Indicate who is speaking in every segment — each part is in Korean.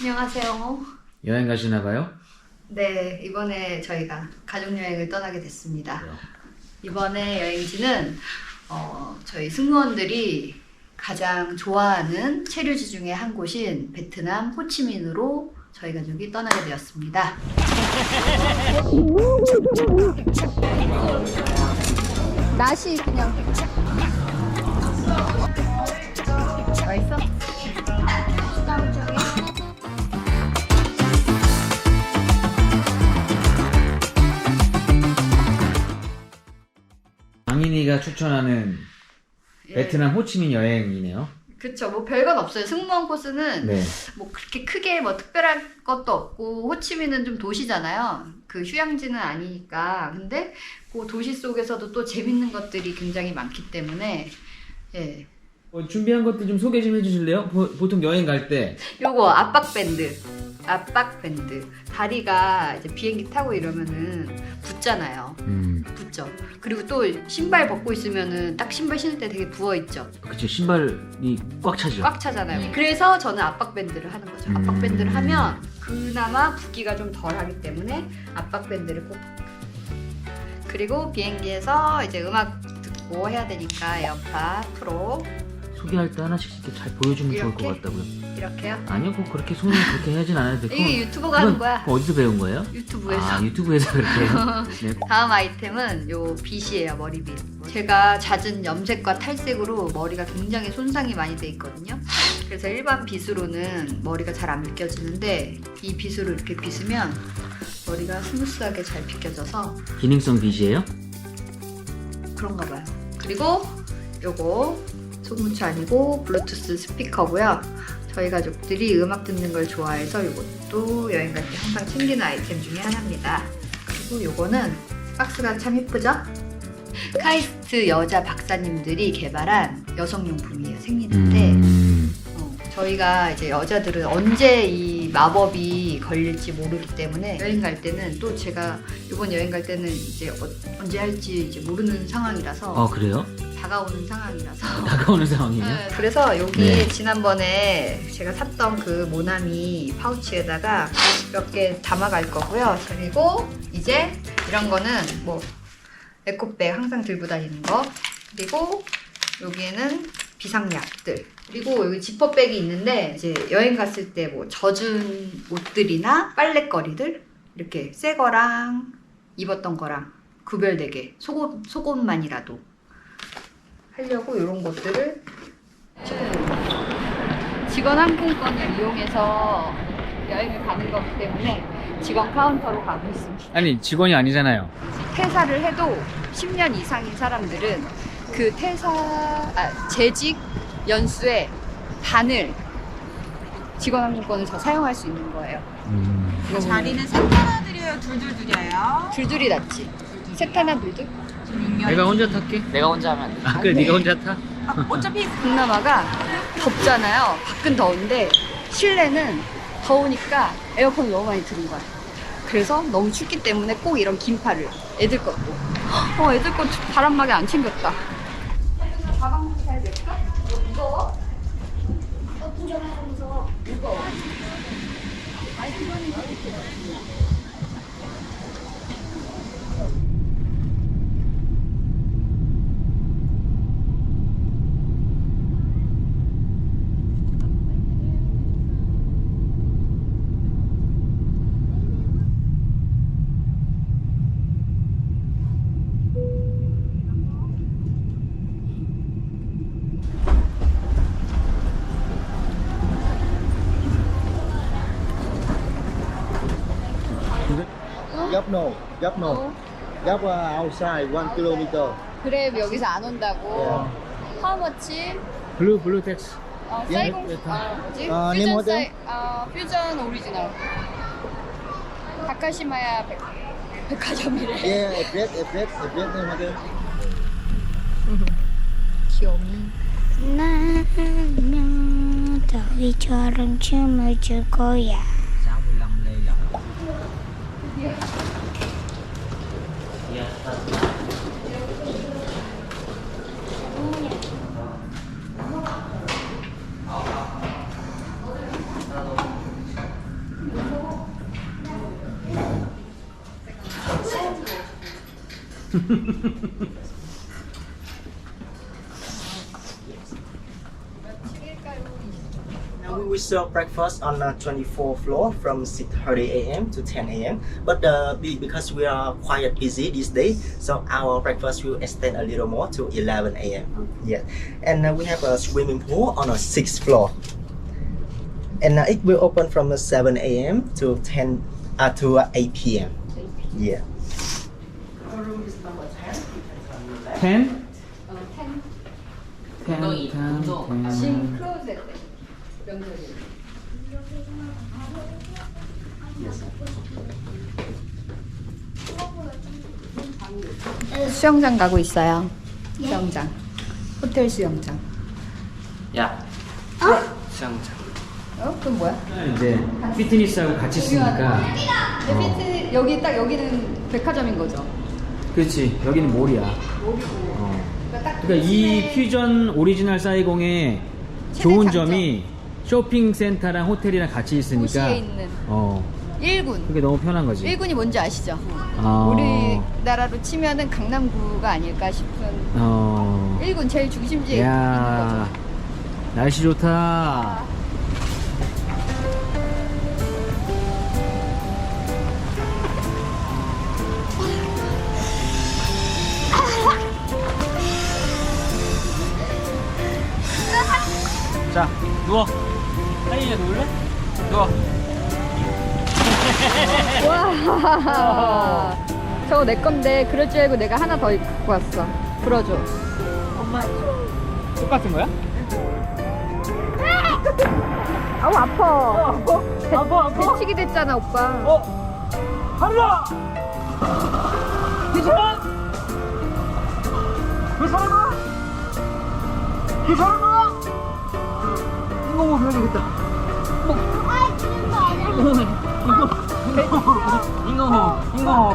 Speaker 1: 안녕하세요.
Speaker 2: 여행 가시나 봐요?
Speaker 1: 네, 이번에 저희가 가족 여행을 떠나게 됐습니다.
Speaker 2: 그래요.
Speaker 1: 이번에 여행지는 어, 저희 승무원들이 가장 좋아하는 체류지 중에 한 곳인 베트남 호치민으로 저희 가족이 떠나게 되었습니다. 낯이 그냥 맛있어?
Speaker 2: 강인이가 추천하는
Speaker 1: 예.
Speaker 2: 베트남 호치민 여행이네요.
Speaker 1: 그쵸, 뭐 별건 없어요. 승무원 코스는
Speaker 2: 네.
Speaker 1: 뭐 그렇게 크게 뭐 특별한 것도 없고 호치민은 좀 도시잖아요. 그 휴양지는 아니니까. 근데 그 도시 속에서도 또 재밌는 것들이 굉장히 많기 때문에 예.
Speaker 2: 뭐 준비한 것도 좀 소개 좀 해주실래요? 보, 보통 여행 갈 때
Speaker 1: 요거 압박 밴드. 압박 밴드. 다리가 이제 비행기 타고 이러면은 붙잖아요.
Speaker 2: 음,
Speaker 1: 붙죠. 그리고 또 신발 벗고 있으면은 딱 신발 신을 때 되게 부어 있죠.
Speaker 2: 그치 신발이 꽉 차죠.
Speaker 1: 꽉 차잖아요. 그래서 저는 압박 밴드를 하는 거죠. 압박
Speaker 2: 음.
Speaker 1: 밴드를 하면 그나마 붓기가 좀 덜하기 때문에 압박 밴드를 꼭. 그리고 비행기에서 이제 음악 듣고 해야 되니까 에어팟 프로
Speaker 2: 소개할 때 하나씩 이렇게 잘 보여주면 좋을 것
Speaker 1: 이렇게?
Speaker 2: 같다고요.
Speaker 1: 이렇게요.
Speaker 2: 아니요, 꼭 그렇게 손을 그렇게 하진 않아도 되고.
Speaker 1: 이게 유튜버가 하는 거야.
Speaker 2: 어디서 배운 거예요?
Speaker 1: 유튜브에서.
Speaker 2: 아, 유튜브에서 그렇게 해요? 네.
Speaker 1: 다음 아이템은 요 빗이에요 머리빗 제가 잦은 염색과 탈색으로 머리가 굉장히 손상이 많이 돼 있거든요 그래서 일반 빗으로는 머리가 잘 안 빗겨지는데 이 빗으로 이렇게 빗으면 머리가 스무스하게 잘 빗겨져서
Speaker 2: 기능성 빗이에요?
Speaker 1: 그런가 봐요 그리고 요거 소금초 아니고 블루투스 스피커고요 저희 가족들이 음악 듣는 걸 좋아해서 이것도 여행 갈 때 항상 챙기는 아이템 중에 하나입니다. 그리고 요거는 박스가 참 예쁘죠? 카이스트 여자 박사님들이 개발한 여성용품이에요. 생리대인데
Speaker 2: 음,
Speaker 1: 어, 저희가 이제 여자들은 언제 이 마법이 걸릴지 모르기 때문에 여행 갈 때는 또 제가 이번 여행 갈 때는 이제 어- 언제 할지 이제 모르는 상황이라서
Speaker 2: 어 그래요?
Speaker 1: 다가오는 상황이라서
Speaker 2: 다가오는 상황이에요?
Speaker 1: 네, 그래서 여기
Speaker 2: 네.
Speaker 1: 지난번에 제가 샀던 그 모나미 파우치에다가 몇 개 담아갈 거고요. 그리고 이제 이런 거는 뭐 에코백 항상 들고 다니는 거 그리고 여기에는 비상약들 그리고 여기 지퍼백이 있는데 이제 여행 갔을 때 뭐 젖은 옷들이나 빨래거리들 이렇게 새 거랑 입었던 거랑 구별되게 속옷 속옷만이라도 하려고 이런 것들을 직원 항공권을 이용해서 여행을 가는 거기 때문에 직원 카운터로 가고 있습니다.
Speaker 2: 아니 직원이 아니잖아요.
Speaker 1: 퇴사를 해도 10년 이상인 사람들은 그 퇴사 아, 재직 연수의 반을 직원 항공권을 더 사용할 수 있는 거예요.
Speaker 2: 음,
Speaker 3: 자리는 세 하나 드려요, 둘둘 드려요.
Speaker 1: 둘둘이 낫지. 셋 하나 둘둘.
Speaker 2: 내가 혼자 탈게.
Speaker 4: 내가 혼자 하면 안 돼.
Speaker 2: 아 그래 네가 혼자 타?
Speaker 3: 아, 어차피
Speaker 1: 동남아가 덥잖아요. 밖은 더운데 실내는 더우니까 에어컨을 너무 많이 틀은 거야. 그래서 너무 춥기 때문에 꼭 이런 긴팔을 애들 것도. 어 애들 것 바람막이 안 챙겼다. 가방 잘 될까? 무거워? 어 운전하면서 무거워. 아니
Speaker 5: gap no.
Speaker 1: 어?
Speaker 5: Gap uh, outside one kilometer.
Speaker 1: 그래 여기서 안 온다고. How much?
Speaker 2: 블루 블루 텍스.
Speaker 1: 어,
Speaker 5: 예,
Speaker 1: 사이공
Speaker 5: 예,
Speaker 1: 아, 뭐지?
Speaker 5: 아,
Speaker 1: 퓨전
Speaker 5: 네모델?
Speaker 1: 사이 아, 퓨전 오리지널. 다카시마야 백, 백화점이래.
Speaker 5: Address, address, address name again.
Speaker 1: 귀여미.
Speaker 6: 나면 더위처럼 춤을 출 거야.
Speaker 7: Now we will serve breakfast on the 24th floor from 6:30 a.m. to 10 a.m. But uh, because we are quite busy this day, so our breakfast will extend a little more to 11 a.m. Yes, and uh, we have a swimming pool on the sixth floor, and uh, it will open from uh, 7 a.m. to 10 uh, to uh, 8 p.m. Yeah. Come in there.
Speaker 2: 10?
Speaker 1: 어, 텐.
Speaker 2: 10, 10, 10.
Speaker 1: 짐 클로젯 명절이. 수영장 가고 있어요. 수영장. 호텔 수영장.
Speaker 4: 야. 수영장.
Speaker 1: 어? 그건 뭐야?
Speaker 2: 이제 피트니스하고 같이 쓰니까
Speaker 1: 근데 피트 여기 딱 여기는 백화점인 거죠.
Speaker 2: 그렇지 여기는 몰이야
Speaker 1: 몰이고.
Speaker 2: 어.
Speaker 1: 그러니까 딱
Speaker 2: 그러니까 이 퓨전 오리지널 사이공의 좋은. 점이 쇼핑센터랑 호텔이랑 같이 있으니까
Speaker 1: 도시에 있는
Speaker 2: 어
Speaker 1: 1군.
Speaker 2: 그게 너무 편한 거지
Speaker 1: 1군이 뭔지 아시죠?
Speaker 2: 아.
Speaker 1: 우리나라로 치면은 강남구가 아닐까 싶은
Speaker 2: 어
Speaker 1: 1군 제일 중심지에 있는
Speaker 2: 야
Speaker 1: 거죠.
Speaker 2: 날씨 좋다 자 누워 하이야 누울래? 누워
Speaker 1: 와 저거 내 건데 그럴 줄 알고 내가 하나 더 입고 왔어 불어줘
Speaker 2: 똑같은 거야?
Speaker 1: 아우 아파 배, 아파 아파 배치기 됐잖아 오빠
Speaker 2: 어? 하루야! 괜찮아? 괜찮아? 괜찮아? 이거 뭐 해야겠다. 이거 이거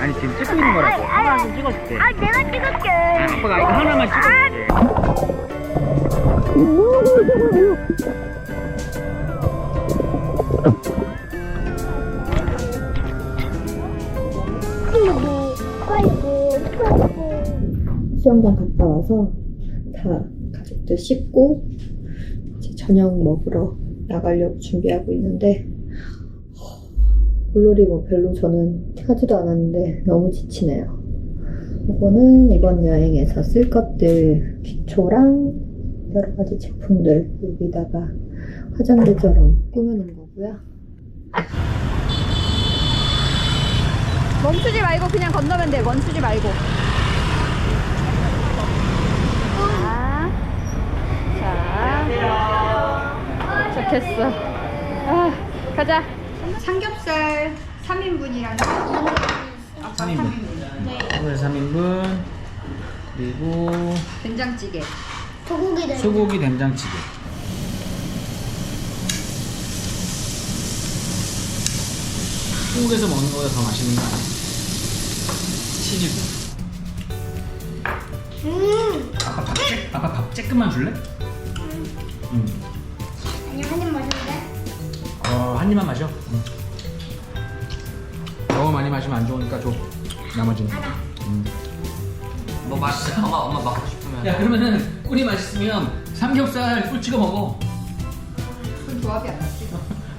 Speaker 2: 아니 지금 찍고 있는 거라고. 하나 좀 찍어줄게. 아 내가 찍을게. 아빠가 이거 하나만 찍어줄게.
Speaker 1: 수영장 갔다 와서 다 가족들 씻고 이제 저녁 먹으러 나가려고 준비하고 있는데 허, 물놀이 뭐 별로 저는 하지도 않았는데 너무 지치네요. 이거는 이번 여행에서 쓸 것들 기초랑 여러 가지 제품들 여기다가 화장대처럼 꾸며놓은 거고요. 멈추지 말고 그냥 건너면 돼. 멈추지 말고. 자, 자, 좋겠어. 아, 가자. 삼겹살 3인분이랑
Speaker 2: 3인분 오늘 3인분 그리고
Speaker 1: 된장찌개.
Speaker 6: 소고기를
Speaker 2: 소고기 된장찌개 한국에서 먹는 거보다 더 맛있는 거 아니야? 치즈도
Speaker 6: 음
Speaker 2: 아빠 밥, 쬐, 아빠 밥 쬐끔만 줄래? 응.
Speaker 6: 아 한
Speaker 2: 입만 마셔. 응. 너무 많이 마시면 안 좋으니까 줘. 나머지는. 응.
Speaker 4: 뭐 맛있어? 엄마 엄마 먹고 싶으면.
Speaker 2: 야 그러면은 꿀이 맛있으면 삼겹살 꿀 찍어 먹어.
Speaker 1: 그 조합이 안 맞지?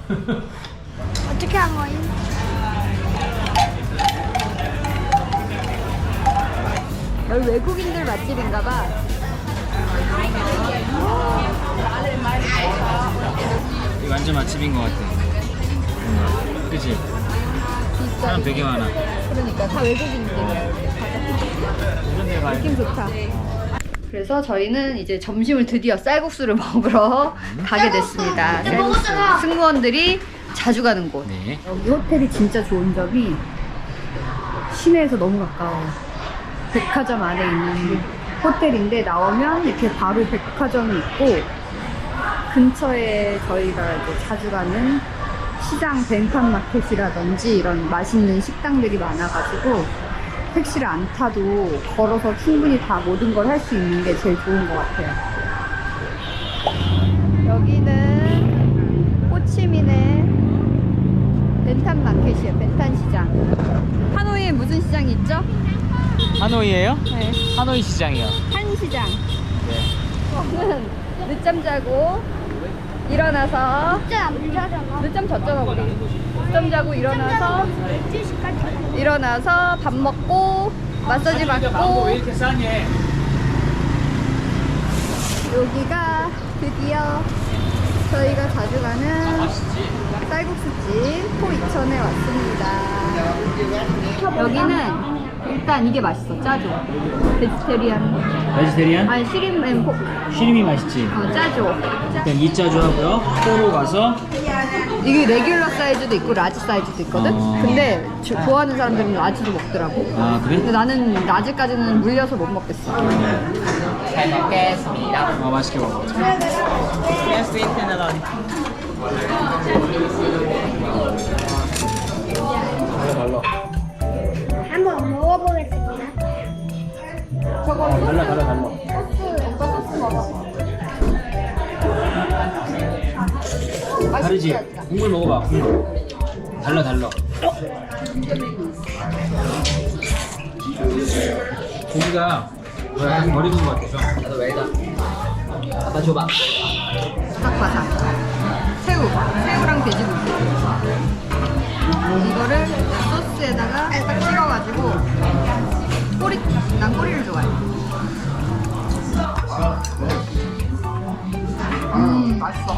Speaker 6: 어떻게 한 거임?
Speaker 1: 여기 외국인들 맛집인가 봐.
Speaker 2: 이거 완전 맛집인 것 같아. 응. 그치? 사람 되게 많아.
Speaker 1: 그러니까 다 외국인들이야.
Speaker 2: 이런 데 가야
Speaker 1: 느낌 좋다. 그래서 저희는 이제 점심을 드디어 쌀국수를 먹으러 가게 됐습니다. 쌀국수. 승무원들이 자주 가는 곳.
Speaker 2: 네.
Speaker 1: 여기 호텔이 진짜 좋은 점이 시내에서 너무 가까워요. 백화점 안에 있는 호텔인데 나오면 이렇게 바로 백화점이 있고 근처에 저희가 이제 자주 가는 시장 벤칸 마켓이라든지 이런 맛있는 식당들이 많아가지고 택시를 안 타도 걸어서 충분히 다 모든 걸 할 수 있는 게 제일 좋은 것 같아요. 여기는 호치민의 벤탄 마켓이에요. 벤탄 시장. 하노이에 무슨 시장이 있죠?
Speaker 2: 하노이에요?
Speaker 1: 네.
Speaker 2: 하노이 시장이요.
Speaker 1: 한 시장.
Speaker 2: 네.
Speaker 1: 저는 늦잠 자고 일어나서. 늦잠 잤잖아 우리. 늦잠 자고 일어나서
Speaker 6: 12시까지.
Speaker 1: 일어나서 밥 먹고 마사지 받고
Speaker 2: 이렇게 싸니?
Speaker 1: 여기가 드디어 저희가 자주 가는 쌀국수집 포이천에 왔습니다. 여기는 일단 이게 맛있어 짜조 베지테리안
Speaker 2: 베지테리안?
Speaker 1: 아니 시림 앤 포,
Speaker 2: 시림이 맛있지.
Speaker 1: 어, 짜조
Speaker 2: 일단 이자주 하고요. 포로 가서
Speaker 1: 이게 레귤러 사이즈도 있고 라지 사이즈도 있거든?
Speaker 2: 어.
Speaker 1: 근데 주- 좋아하는 사람들은 라지도 먹더라고
Speaker 2: 아 그래?
Speaker 1: 근데 나는 라지까지는 물려서 못 먹겠어
Speaker 4: 잘 먹겠습니다.
Speaker 2: 아 맛있게 먹어.
Speaker 6: 한번 먹어보겠습니다.
Speaker 2: 달라 달라 달라. 다르지? 국물 먹어봐. 국물. 달라 달라. 고기가 약간 덜 익은 것 같아서.
Speaker 4: 나도 왜다. 아빠 줘봐.
Speaker 1: 바삭바삭 새우 새우랑 돼지고기 이거를 소스에다가 딱 찍어가지고 꼬리 난 꼬리를 좋아해 음 맛있어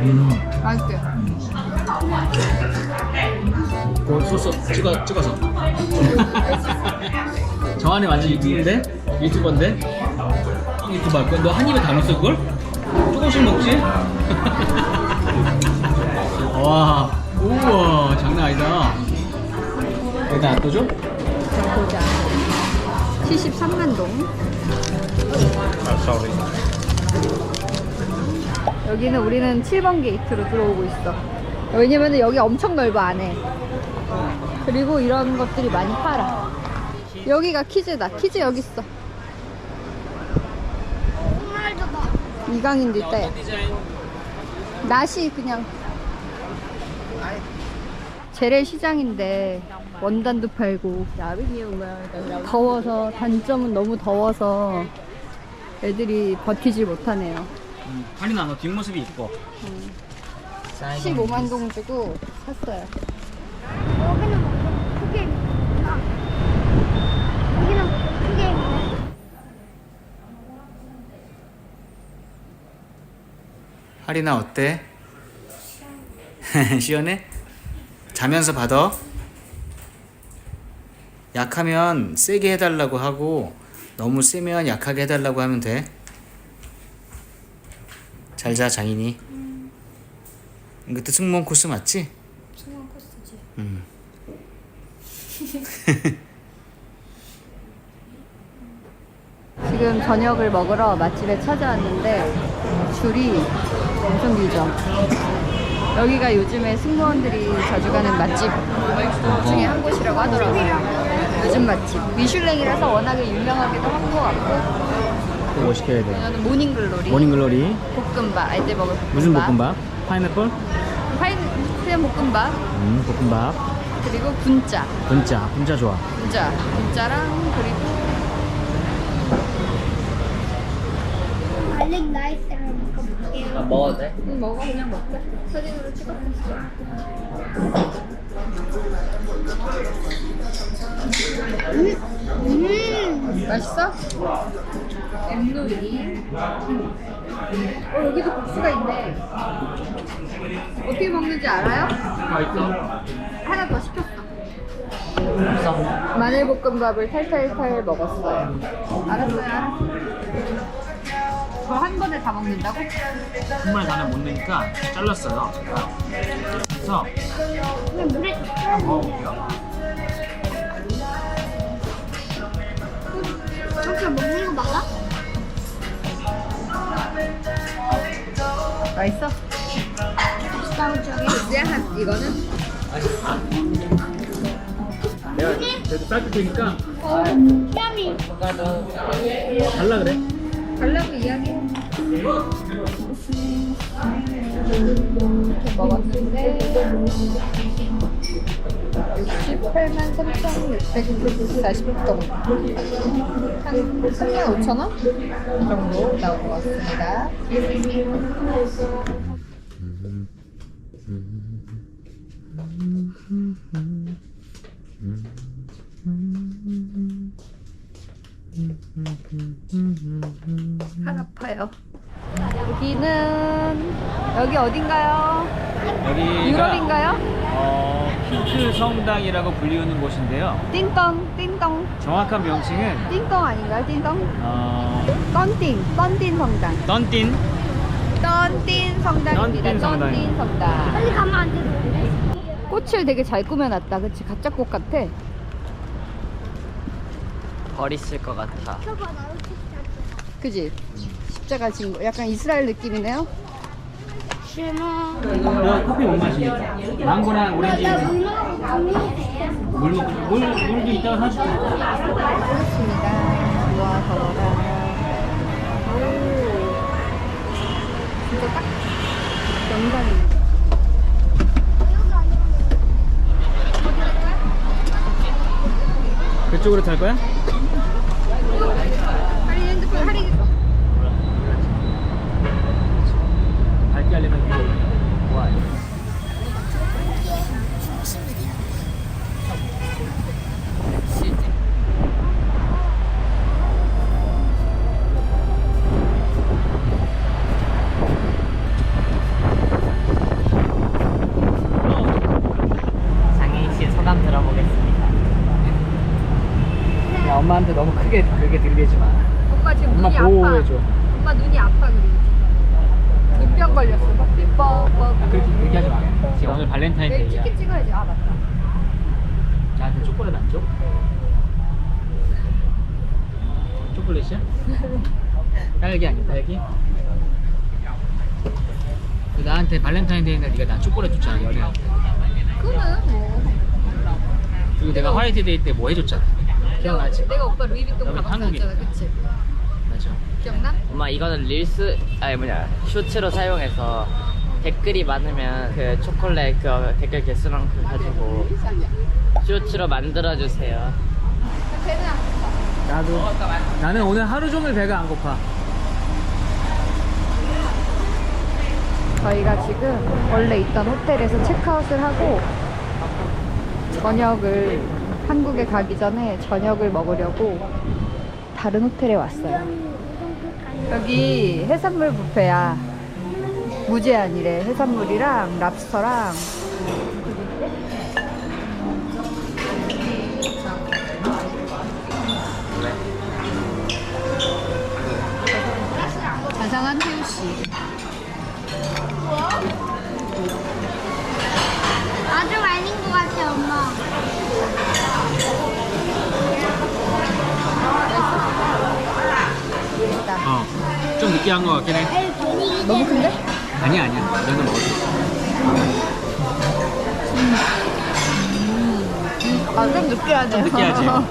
Speaker 2: 음.
Speaker 1: 맛있게
Speaker 2: 그 소스 찍어 찍어서. 정한이 완전 유튜브인데 유튜버인데 유튜버 할 거야. 너한 입에 다 넣었어 그걸? 조금씩 먹지? 와 우와 장난 아니다. 여기다 놔둬줘?
Speaker 1: 자 보자. 73만 동. 여기는 우리는 7번 게이트로 들어오고 있어. 왜냐면 여기 엄청 넓어 안에. 그리고 이런 것들이 많이 팔아. 여기가 키즈다. 키즈 여기 있어. 이강인도 있다 야 낫이 그냥. 재래시장인데 원단도 팔고 더워서 단점은 너무 더워서 애들이 버티질 못하네요
Speaker 2: 할인아 너 뒷모습이 이뻐.
Speaker 1: 15만 동 주고 샀어요
Speaker 6: 여기는 뭐 크게 있구나. 여기는 뭐 크게 있네.
Speaker 2: 할인아 어때? 시원해? 자면서 받아? 약하면 세게 해달라고 하고 너무 세면 약하게 해달라고 하면 돼. 잘 자 장인이. 그때 승무원 코스 맞지?
Speaker 6: 중간 코스지.
Speaker 2: 음.
Speaker 1: 지금 저녁을 먹으러 맛집에 찾아왔는데 줄이 엄청 길죠. 여기가 요즘에 승무원들이 자주 가는 맛집 중에 한 곳이라고 하더라고요. 요즘 맛집. 미슐랭이라서 워낙에 유명하기도 한 것 같고
Speaker 2: 또 뭐 시켜야 돼?
Speaker 1: 저는 모닝글로리,
Speaker 2: 모닝글로리
Speaker 1: 볶음밥, 아이들 먹을 볶음밥,
Speaker 2: 무슨 볶음밥? 파인애플?
Speaker 1: 파인 그냥 볶음밥
Speaker 2: 음 볶음밥
Speaker 1: 그리고 분짜,
Speaker 2: 분짜 분짜 좋아
Speaker 1: 분짜, 분짜랑 그리고
Speaker 6: 갈릭 라이스를 먹어볼게요.
Speaker 4: 먹어도 돼?
Speaker 1: 음, 먹어 그냥 먹자. 사진으로 찍어.
Speaker 6: 음,
Speaker 1: 맛있어? 엠누리. 어 여기도 국수가 있네. 어떻게 먹는지 알아요?
Speaker 4: 맛있어.
Speaker 1: 하나 더 시켰어. 마늘볶음밥을 탈탈탈 먹었어요. 알았어요. 알았어. 그걸 한 번에 다 먹는다고?
Speaker 2: 정말 나는 못 내니까 잘랐어요 제가 그래서
Speaker 6: 그냥 물에
Speaker 2: 한번 먹어볼게요
Speaker 6: 저렇게 먹는 거 맞아?
Speaker 1: 맛있어? 한 이거는?
Speaker 2: 내가 그래도 쌀 테니까
Speaker 6: 어, 땀이.
Speaker 2: 달라 그래
Speaker 1: 달라고 이야기해. 이렇게 먹었는데 68만 3,640동 한 3만 5천 원 정도 나온 것 같습니다. 여기는 여기 어딘가요?
Speaker 2: 여기가
Speaker 1: 유럽인가요?
Speaker 2: 어, 핑크 성당이라고 불리우는 곳인데요.
Speaker 1: 띵동 띵동
Speaker 2: 정확한 명칭은
Speaker 1: 띵동 아닌가요? 띵동
Speaker 2: 어,
Speaker 1: 떤띵 떤띵 성당
Speaker 2: 던틴
Speaker 1: 떤띵 성당입니다.
Speaker 2: 떤띵 성당이요.
Speaker 1: 떤띵 성당.
Speaker 6: 빨리 가면 안 돼.
Speaker 1: 꽃을 되게 잘 꾸며놨다. 그치? 가짜 꽃 같아.
Speaker 4: 버리실 것 같아.
Speaker 6: 켜봐 나도 진짜.
Speaker 1: 그지? 십자가 거. 약간 이스라엘 느낌이네요.
Speaker 2: 너 커피 못 마시니까 망고랑 오렌지
Speaker 6: 물 먹고
Speaker 2: 물 물도 이따가 사줄게
Speaker 1: 그렇습니다. 우와, 더워라. 오. 진짜 딱 영상이.
Speaker 2: 그쪽으로 탈 거야?
Speaker 1: 할인 핸드폰 할인.
Speaker 2: 밝게 하려면 위로 올려 와
Speaker 4: 장애인 씨 소감 들어보겠습니다.
Speaker 2: 야 엄마한테 너무 크게 그렇게 들이대지 마
Speaker 1: 엄마 지금
Speaker 2: 엄마
Speaker 1: 눈이
Speaker 2: 보호해줘
Speaker 1: 아파. 엄마 눈이 아파 그리고 지금. 눈병 걸렸어. 막 뻐, 뻐.
Speaker 2: 아, 그렇게 얘기하지 마 지금 오늘 발렌타인데이야
Speaker 1: 치킨 찍어야지. 아 맞다.
Speaker 2: 나한테 초콜릿 안 줘? 초콜릿이야? 딸기 아니야 딸기? 그 나한테 발렌타인데이 날 네가 나 초콜릿 줬잖아 연애한테
Speaker 1: 그거는 뭐.
Speaker 2: 그리고 내가 화이트데이 때 뭐 해줬잖아 기억나지?
Speaker 1: 내가 오빠 루이비통 가방
Speaker 2: 한국인.
Speaker 1: 사줬잖아. 그치?
Speaker 2: 맞아
Speaker 1: 기억나?
Speaker 4: 엄마 이거는 릴스 아니 뭐냐 쇼츠로 사용해서 댓글이 많으면 그 초콜릿 그 댓글 개수만큼 가지고 쇼츠로 만들어 주세요.
Speaker 1: 배는 안 고파.
Speaker 2: 나도 나는 오늘 하루 종일 배가 안 고파
Speaker 1: 저희가 지금 원래 있던 호텔에서 체크아웃을 하고 저녁을 한국에 가기 전에 저녁을 먹으려고 다른 호텔에 왔어요. 여기 해산물 뷔페야. 무제한이래. 해산물이랑 랍스터랑 자상한 태우 씨.
Speaker 6: 아직 아닌 것 같아 엄마.
Speaker 2: 어 좀 느끼한 거 같긴 해
Speaker 6: 분위기
Speaker 1: 너무 큰데?
Speaker 2: 아니야 아니야 너는 먹어
Speaker 1: 아, 좀 느끼하네요.
Speaker 2: 느끼하지? 자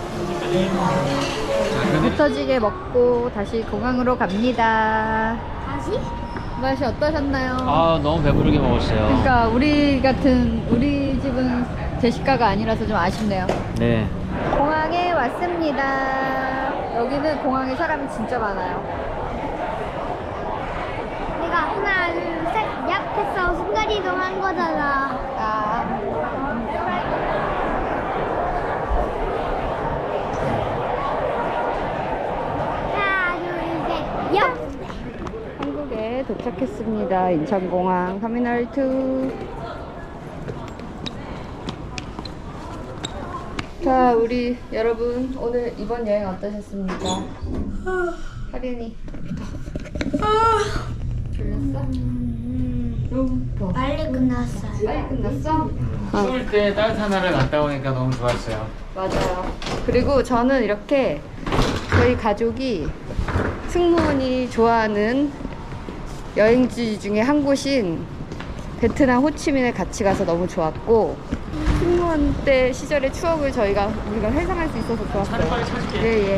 Speaker 2: 그러면
Speaker 1: 붙어지게 먹고 다시 공항으로 갑니다.
Speaker 6: 다시?
Speaker 1: 맛이 어떠셨나요?
Speaker 2: 아 너무 배부르게 먹었어요
Speaker 1: 그러니까 우리 같은 우리 집은 제시카가 아니라서 좀 아쉽네요.
Speaker 2: 네
Speaker 1: 공항에 왔습니다. 여기는 공항에 사람이 진짜 많아요.
Speaker 6: 내가 하나 둘셋 약했어 순간 이동한 거잖아.
Speaker 1: 아,
Speaker 6: 하나 둘셋 약.
Speaker 1: 한국에 도착했습니다. 인천공항 터미널 2. 자, 우리 여러분 오늘 이번 여행 어떠셨습니까? 하린이. 졸렸어? 너무 더워.
Speaker 6: 빨리 끝났어요.
Speaker 1: 빨리 끝났어?
Speaker 2: 추울 때 따뜻한 나라를 갔다 오니까 너무 좋았어요
Speaker 1: 맞아요. 그리고 저는 이렇게 저희 가족이 승무원이 좋아하는 여행지 중에 한 곳인 베트남 호치민에 같이 가서 너무 좋았고 승무원 때 시절의 추억을 저희가 우리가 회상할 수 있어서 좋았어요.
Speaker 2: 빨리 찾을게
Speaker 1: 예, 예.